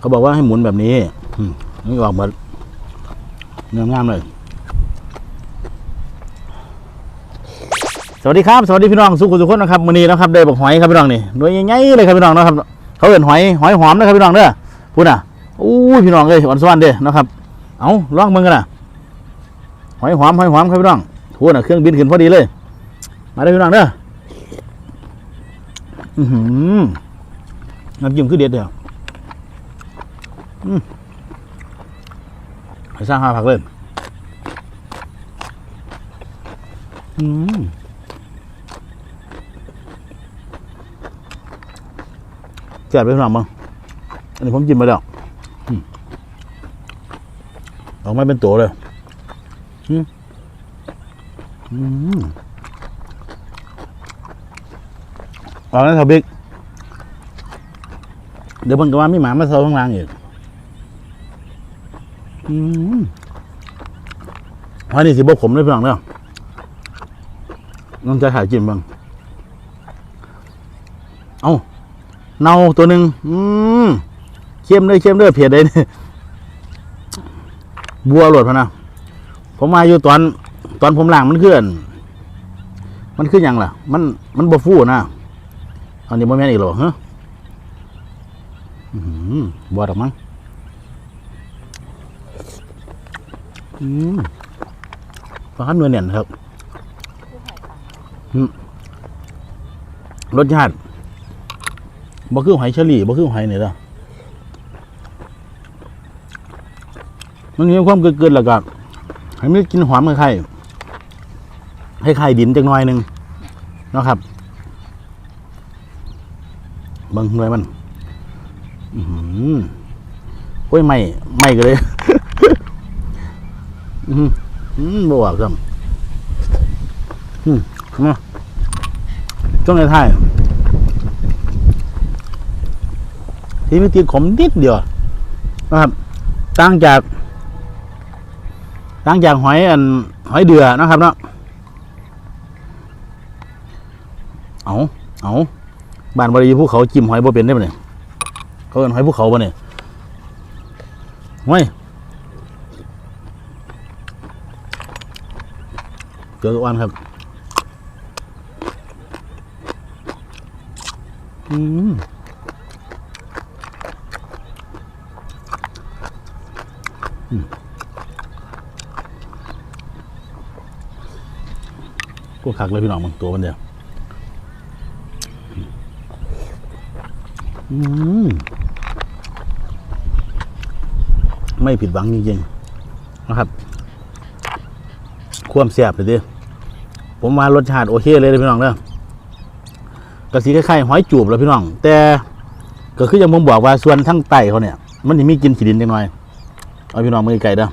เขาบอกว่าให้หมุนแบบนี้นี่ออกมาเนื้องามเลย สวัสดีครับ สวัสดีพี่น้องสุขุสุขคนนะครับมือนี้นะครับได้บอกหอยครับพี่น้องนี่หน่วยใหญ่ๆเลยครับพี่น้องนะครับ เขาเห็นหอยหอยหอมนะครับพี่น้องเด้อพูดน่ะอู้พี่น้องเลยอ่อนสวรรค์เด้นะครับ เอาลองมึงกันนะหอยหอมหอยหอมครับพี่น้องพูดน่ะเครื่องบินขึ้นพอดีเลย มาได้พี่น้องเด้ออือหือน้ำจิ้มคือเด็ดเดียว สร้างหาผักเลยอืมแจกไปพี่น้องบ้างอันนี้ผมกินไปแล้วออกมาเป็นตัวเลยอืมอืมออกแล้วครับบิ๊กเดี๋ยวเพิ่งก็ว่ามีหมามาเซาข้างล่างอีก อืมอันนี้สิบกขมเลยพี่น้องเนาะน้องจะถ่ายกินบ้างเอ้าเนาตัวหนึ่งอืมเข้มเลยเข้มเลยเผ็ดเลยบัวหลดพะนะผมมาอยู่ตอน ตอนผมล้างมันขึ้นมันขึ้นยังล่ะ มันมันบวฟูนะอันนี้บ่แม่นอีกหรอฮะบัวดอกมั้ง อืมฟ้าเนื้อเนียนครับอืมรสชาติบ่คือหอยเฉลี่บ่คือหอยนี่ล่ะมันมีความเกินๆแล้วก็ให้มันกินหอมคล้ายๆคล้ายๆดินจักหน่อยหนึงเนาะครับเบิ่งหน่วยมัน อือหือโอ้ยไหม่ไหม่ก็เลย อือหืออืมบ่ว่าครับอืมมาช่วงในไทยที่มีติดขมนิดเดียวนะครับต่างจากต่างจากหอยอันหอยเดือนะครับเนาะเอาเอาบ้านบริยูภูเขาจิ้มหอยบ่เป็นได้ปะเนี่ยเขาเป็นหอยภูเขาปะเนี่ยห้อย เกลือกับอ่อนครับอืมพวกคักเลยพี่น้องมันตัวมันเดียวอืมไม่ผิดหวังจริงๆนะครับ ความแซ่บเลยดิผมว่ารสชาติโอเคเลยเลยพี่น้องเด้อกระสีคล้ายๆหอยจูบเลยพี่น้อง แต่ก็คืออย่างผมบอกว่าส่วนทั้งไตเขาเนี่ย มันจะมีกินขีดินนิดหน่อย เอาพี่น้องมือไก่เด้อ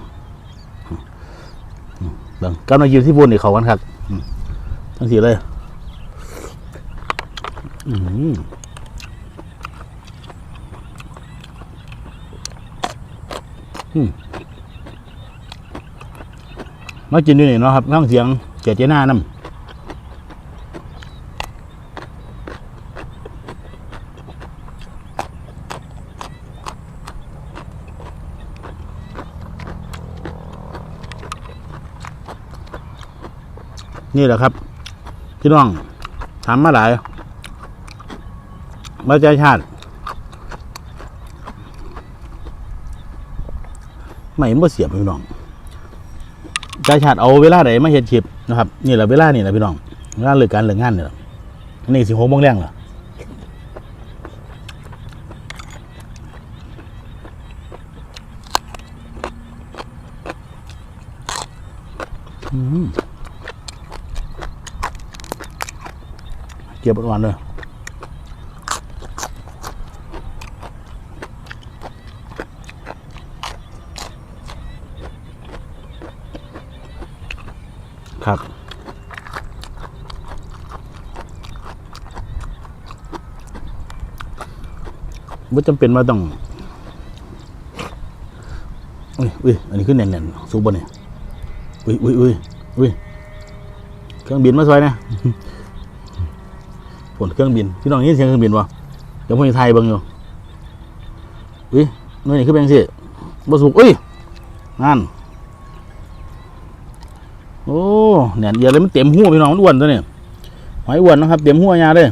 อืมเบิ่งกำลังยืนที่บุญนี่เขากันครับทั้งสีเลยอืมอืม มากินด้วยนี่เนาะครับข้างเสียงเจเจหน้าน้ำนี่แหละครับ พี่น้องถามมาหลายมาใจชาติไม่เห็นว่าเสียบพี่น้อง ใจชาติเอาเวลาไหนมาเฮ็ดชิปนะครับนี่แหละเวลานี่แหละพี่น้องเวลาเลิกการเลิกงานเนี่ยนี่สิหกโมงแรงเหรออืมเก็บอ่อนเลย ครับไม่จำเป็นว่าต้องอุ้ยอุ้ยอันนี้ขึ้นแน่นๆสูบบนเนี่ยอุ้ยอุ้ยอุ้ยอุ้ยเครื่องบินมาสวยนะผลเครื่องบินพี่น้องนี่เสียงเครื่องบินวะเดี๋ยวผมจะไทยบังอยู่อุ้ยหน่วยนี่คือเป็นสิบ่สุกเอ้ยนั่น โอ้เนี่ยเดี๋ยวเลยมันเต็มหัวพี่น้องมันอ้วนตัวเนี่ยหอยอ้วนนะครับ เต็มหัวยาเลย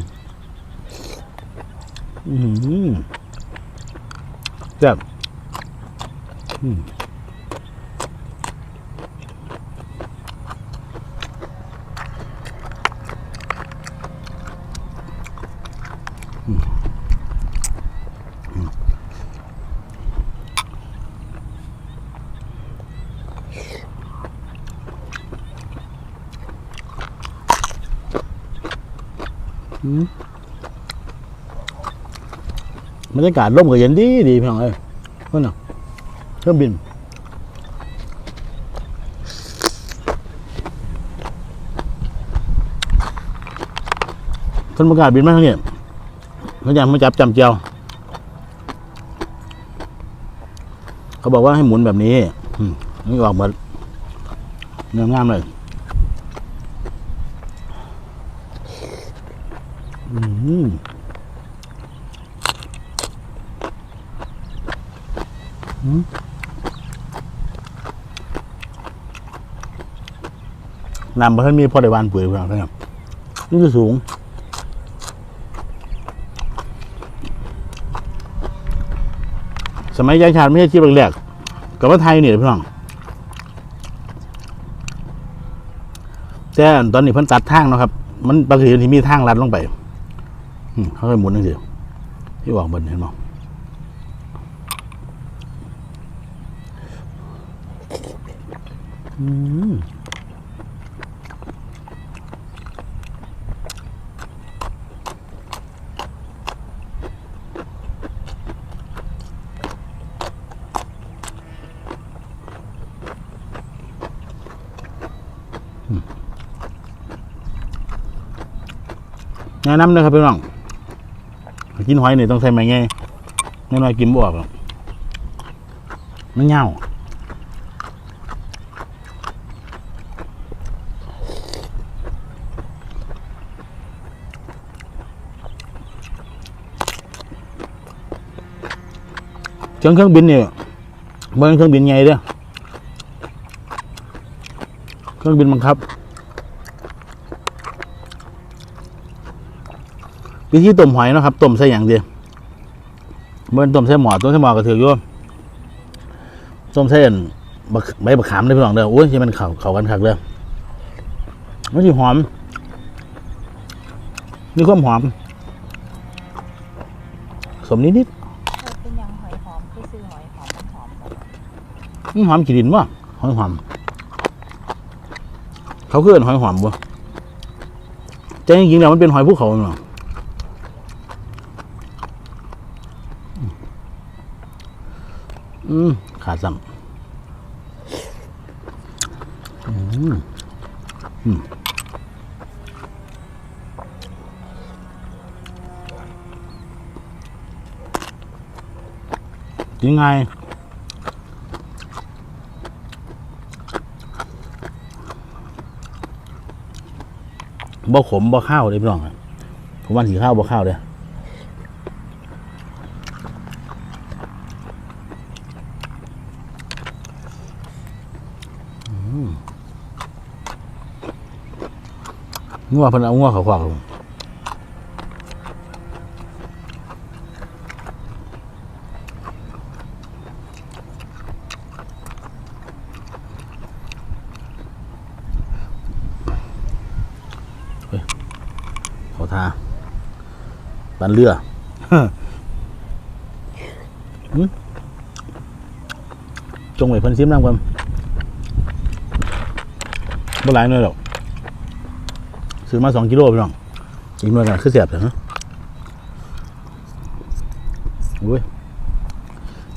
อือหือแซ่บอืม บรรยากาศร่มก็เย็นดีดีพี่น้องเอ้ยนั่นน่ะเครื่องบินคนประกาศบินมาทางนี้เขาอยากมาจับจำเจียว เขาบอกว่าให้หมุนแบบนี้นี่ออกมาเนื้องามเลย อืมอืมน้ำบ่ทันมีพอได้วานปุ๋ยเพื่อนครับนี่คือสูง สมัยยายชาติไม่ใช่ชีพแรกๆกับว่าไทยนี่แหละพี่องแต่ตอนนี้เพิ่นตัดทางเนาะครับ มันบางทีที่มีทางลัดลงไป เขาเคยหมุนนั่นสิที่บอกบนเห็นมั้อืมแนะนำเลยครับพี่น้อง กินหอยนี่ต้องใส่ไม้ไงไม่น้อยกินบวกมันเงาเครื่องเครื่องบินเนี่ยเมื่อเครื่องบินไงเด้อเครื่องบินบังคับ วิธีต้มหอยเนาะครับต้มใส่อย่างเดียวเมื่อต้มใส่หมอต้มใส่หมอกระเถือกอยู่ต้มใส่อันบักใบบักขามได้พี่น้องเด้อโอ้ยที่มันเข่าเข่ากันคักเด้อมันสิหอมมีความหอม สมนิดนิดเออเป็นหยังหอยหอมคือซื้อหอยหอมมันหอมบ่ๆอื้อหอมขีดินวะหอยหอม เขาคือเอิ้นหอยหอมบ่แต่จริงๆแล้วมันเป็นหอยภูเขาเนาะ อืมขาดซ้ำอืมอืมกินไงบ่ขมบ่ข้าวเลยพี่น้องผมว่าสีข้าวบ่ข้าวเลย งัวเพิ่นเอางัวเขาควักลงเขาทาปันเรือหึจงไว้เพิ่นซิมน้ำกันบ่หลายหน่อยหรอก ซื้อมาสองกิโลพี่น้องกหน่วยกันคือเสียบแต่ฮะโอ้ย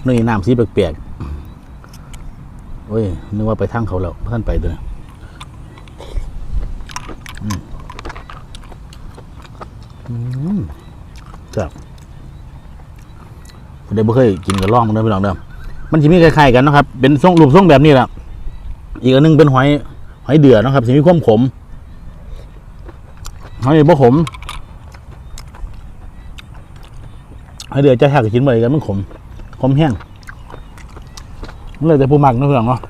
นี่น้ำสีแปลกๆโอ้ยนึกว่าไปทางเขาแล้วท่านไปตัวนี้อืมครับได้บ่เคยกินกับล่องมันเด้อพี่น้องเด้อมันจะมีคล้ายๆกันนะครับ เป็นทรงรูปทรงแบบนี้แหละอีกอันหนึงเป็นหอยหอยเดือนะครับสิมีความขม หอยบ่ขมหอยเดือจะแทกกินบ่ได้กันมันขม ขมแห้งมันเลยแต่ผู้มักนะพี่น้องเนาะ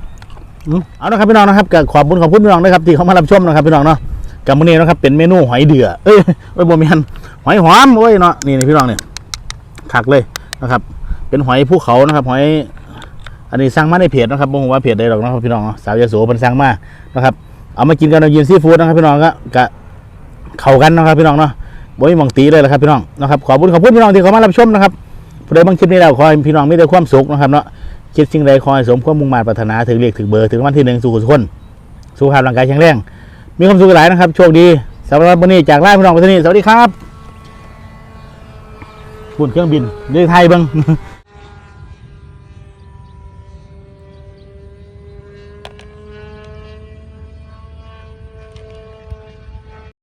เอาละครับพี่น้องนะครับก็ขอบคุณขอบคุณพี่น้องนะครับที่เขามารับชมนะครับพี่น้องเนาะกับมื้อนี้นะครับเป็นเมนูหอยเดือเอ้ยเอ้ยบ่แม่นหอยหอมโอ้ยเนาะนี่นี่พี่น้องเนี่ยคักเลยนะครับ เป็นหอยภูเขานะครับ หอย อันนี้สั่งมาในเพจนะครับบ่ฮู้ว่าเพจใดหรอกนะครับพี่น้องเนาะสาวยโสเพิ่นสั่งมานะครับเอามากินกันเอายินซีฟู้ดนะครับพี่น้องก็กะ เข้ากันนะครับพี่น้องเนาะบ่มีมองตีเลยละครับพี่น้องนะครับขอบคุณขอบคุณพี่น้องที่เข้ามารับชมนะครับผู้ใดบางคลิปนี้แล้วขอให้พี่น้องมีแต่ความสุขนะครับเนาะคิดสิ่งใดขอให้สมความมุ่งมั่นปรารถนาถึงเลขถึงเบอร์ถึงวันที่หนึ่งสู่ทุคนสุขภาพร่างกายแข็งแรงมีความสุขหลายนะครับโชคดีสำหรับวันนี้จากไลาพี่น้องไปที่นี่สวัสดีครับบุญเครื่องบินเรือไทยบ้าง